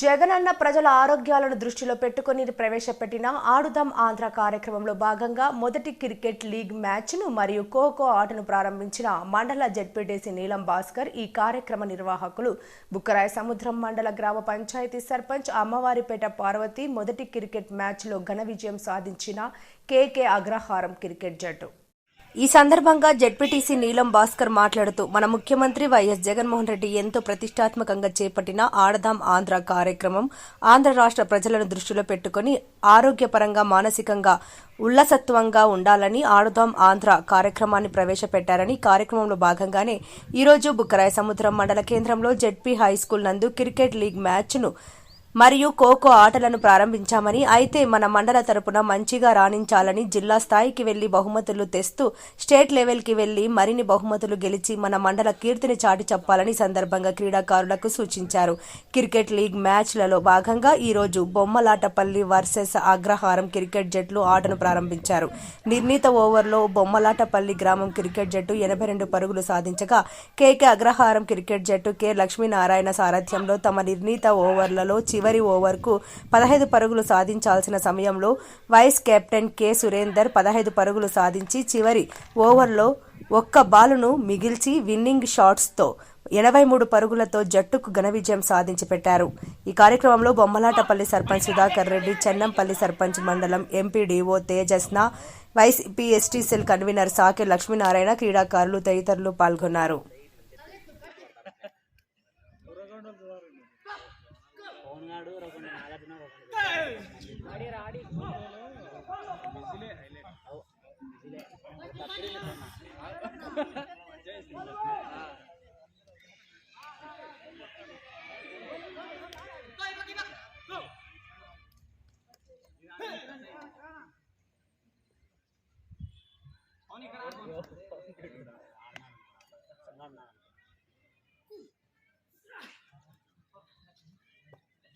జగనన్న ప్రజల ఆరోగ్యాలను దృష్టిలో పెట్టుకుని ప్రవేశపెట్టిన ఆడుదాం ఆంధ్ర కార్యక్రమంలో భాగంగా మొదటి క్రికెట్ లీగ్ మ్యాచ్ను మరియు ఖోఖో ఆటను ప్రారంభించిన మండల జడ్పీటీసీ నీలం భాస్కర్ ఈ కార్యక్రమ నిర్వాహకులు బుక్కరాయ సముద్రం మండల గ్రామ పంచాయతీ సర్పంచ్ అమ్మవారిపేట పార్వతి మొదటి క్రికెట్ మ్యాచ్లో ఘన విజయం సాధించిన కేకే అగ్రహారం క్రికెట్ జట్టు. ఈ సందర్భంగా జెడ్పీటీసీ నీలం భాస్కర్ మాట్లాడుతూ మన ముఖ్యమంత్రి వైఎస్ జగన్మోహన్ రెడ్డి ఎంతో ప్రతిష్టాత్మకంగా చేపట్టిన ఆడదాం ఆంధ్ర కార్యక్రమం ఆంధ్ర రాష్ట్ర ప్రజలను దృష్టిలో పెట్టుకుని ఆరోగ్యపరంగా మానసికంగా ఉల్లసత్వంగా ఉండాలని ఆడదాం ఆంధ్ర కార్యక్రమాన్ని ప్రవేశపెట్టారని కార్యక్రమంలో భాగంగానే ఈరోజు బుక్కరాయ సముద్రం మండల కేంద్రంలో జెడ్పీ హై స్కూల్ నందు క్రికెట్ లీగ్ మ్యాచ్ను మరియు ఖోఖో ఆటలను ప్రారంభించామని అయితే మన మండల తరపున మంచిగా రాణించాలని జిల్లా స్థాయికి వెళ్ళి బహుమతులు తెస్తూ స్టేట్ లెవెల్కి వెళ్ళి మరిన్ని బహుమతులు గెలిచి మన మండల కీర్తిని చాటి చెప్పాలని సందర్భంగా క్రీడాకారులకు సూచించారు. క్రికెట్ లీగ్ మ్యాచ్లలో భాగంగా ఈ రోజు బొమ్మలాటపల్లి వర్సెస్ అగ్రహారం క్రికెట్ జట్లు ఆటను ప్రారంభించారు. నిర్ణీత ఓవర్లో బొమ్మలాటపల్లి గ్రామం క్రికెట్ జట్టు ఎనభై రెండు పరుగులు సాధించగా కేకే అగ్రహారం క్రికెట్ జట్టు కె లక్ష్మీనారాయణ సారథ్యంలో తమ నిర్ణీత ఓవర్లలో చివరి చివరి ఓవర్కు పదహైదు పరుగులు సాధించాల్సిన సమయంలో వైస్ కెప్టెన్ కె. సురేందర్ పదహైదు పరుగులు సాధించి చివరి ఓవర్లో ఒక్క బాలును మిగిల్చి విన్నింగ్ షాట్స్తో ఎనభై మూడు పరుగులతో జట్టుకు ఘన విజయం సాధించి పెట్టారు. ఈ కార్యక్రమంలో బొమ్మలాటపల్లి సర్పంచ్ సుధాకర్ రెడ్డి చెన్నంపల్లి సర్పంచ్ మండలం MPDO Tejasna YCP ST cell convener Sake Lakshminarayana క్రీడాకారులు తదితరులు పాల్గొన్నారు. పవన్గాడు రఘుని నాగార్జున రఘుని ఆడి రాడి నీరా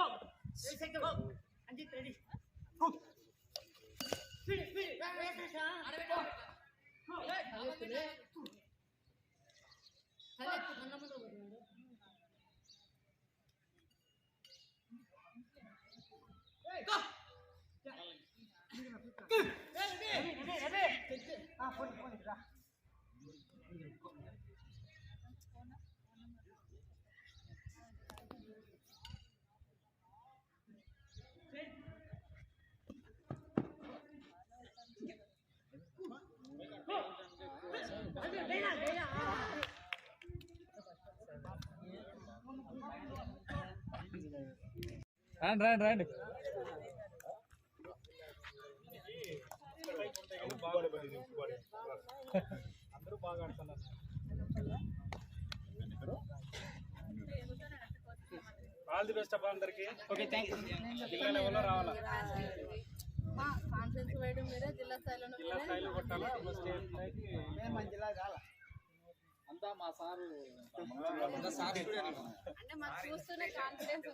go. Ready, set, go. Anjit, ready. Go. Feed, feed. Wait, wait, wait. Go. Go. Go. Go. Go. రండి రండి రండి. అందరూ బాగా ఆడుతున్నారు ఆల్ ది బెస్ట్ అబ్బా అందరికి. ఓకే థ్యాంక్ యూ జిల్లా లెవెల్లో రావాలా? మా కాన్ఫరెన్స్ వేయడం మీరే జిల్లా స్థాయిలోనే జిల్లా స్థాయిలో అంతా మా సారు అంటే మనం చూస్తూనే కాన్ఫిడెన్స్